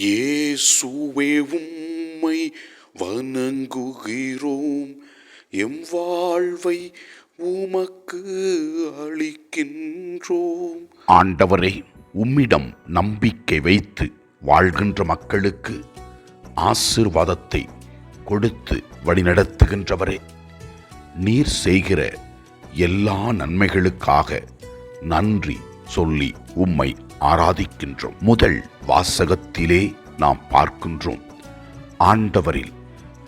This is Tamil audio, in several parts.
இயேசுவே உம்மை வணங்குகிறோம். எம் வாழ்வை உமக்கு அளிக்கின்றோம். ஆண்டவரே உம்மிடம் நம்பிக்கை வைத்து வாழ்கின்ற மக்களுக்கு ஆசீர்வாதத்தை கொடுத்து வழிநடத்துகின்றவரே நீர் செய்கிற எல்லா நன்மைகளுக்காக நன்றி சொல்லி உம்மை ஆராதிக்கின்றோம். முதல் வாசகத்திலே நாம் பார்க்கின்றோம். ஆண்டவரில்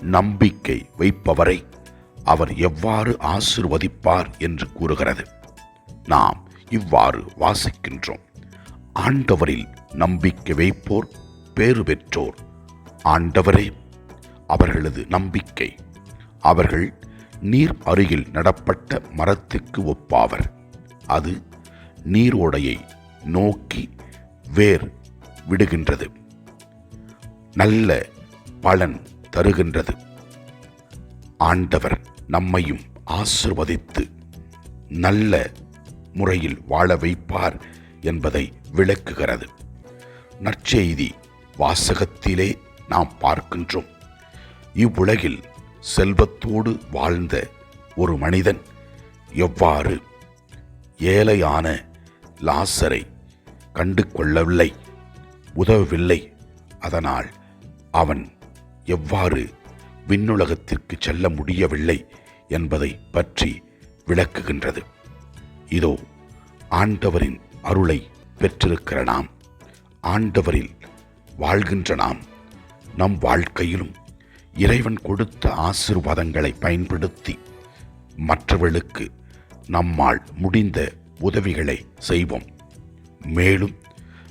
நம்பிக்கை வைப்பவரை அவர் எவ்வாறு ஆசிர்வதிப்பார் என்று கூறுகிறது. நாம் இவ்வாறு வாசிக்கின்றோம். ஆண்டவரில் நம்பிக்கை வைப்போர் பேறு பெற்றோர். ஆண்டவரே அவர்களது நம்பிக்கை. அவர்கள் நீர் அருகில் நடப்பட்ட மரத்துக்கு ஒப்பாவர். அது நீரோடையை நோக்கி வேர் விடுகின்றது. நல்ல பலன் தருகின்றது. ஆண்டவர் நம்மையும் ஆசிர்வதித்து நல்ல முறையில் வாழ வைப்பார் என்பதை விளக்குகிறது. நற்செய்தி வாசகத்திலே நாம் பார்க்கின்றோம். இவ்வுலகில் செல்வத்தோடு வாழ்ந்த ஒரு மனிதன் எவ்வாறு ஏழையான லாசரை கண்டு கொள்ளவில்லை உதவவில்லை. அதனால் அவன் எவ்வாறு விண்ணுலகத்திற்கு செல்ல முடியவில்லை என்பதை பற்றி விளக்குகின்றது. இதோ ஆண்டவரின் அருளை பெற்றிருக்கிற நாம் ஆண்டவரில் வாழ்கின்ற நாம் நம் வாழ்க்கையிலும் இறைவன் கொடுத்த ஆசீர்வாதங்களை பயன்படுத்தி மற்றவர்களுக்கு நம்மால் முடிந்த உதவிகளை செய்வோம். மேலும்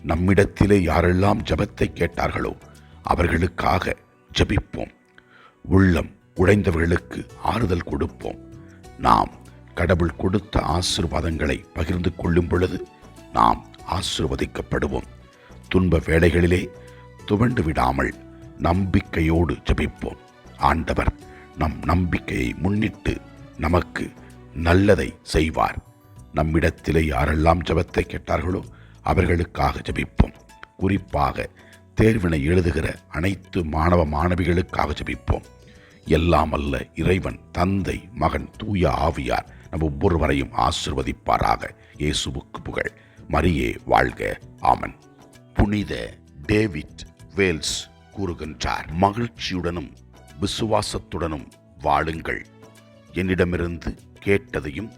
நம்மிடத்திலே யாரெல்லாம் ஜபத்தை கேட்டார்களோ அவர்களுக்காக ஜெபிப்போம். உள்ளம் உடைந்தவர்களுக்கு ஆறுதல் கொடுப்போம். நாம் கடவுள் கொடுத்த ஆசீர்வாதங்களை பகிர்ந்து கொள்ளும் பொழுது நாம் ஆசீர்வதிக்கப்படுவோம். துன்ப வேளைகளிலே துவண்டு விடாமல் நம்பிக்கையோடு ஜெபிப்போம். ஆண்டவர் நம் நம்பிக்கையை முன்னிட்டு நமக்கு நல்லதை செய்வார். நம்மிடத்திலே யாரெல்லாம் ஜபத்தை கேட்டார்களோ அவர்களுக்காக ஜபிப்போம். குறிப்பாக தேர்வினை எழுதுகிற அனைத்து மாணவ மாணவிகளுக்காக ஜபிப்போம். எல்லாம் அல்ல இறைவன் தந்தை மகன் தூய ஆவியார் நம் ஒவ்வொருவரையும் ஆசிர்வதிப்பாராக. இயேசுவுக்கு புகழ். மரியே வாழ்க. ஆமன். புனித டேவிட் வேல்ஸ் கூறுகின்றார் மகிழ்ச்சியுடனும் விசுவாசத்துடனும் வாழுங்கள். என்னிடமிருந்து கேட்டதையும்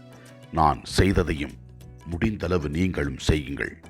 நான் செய்ததையும் முடிந்தளவு நீங்களும் செய்யுங்கள்.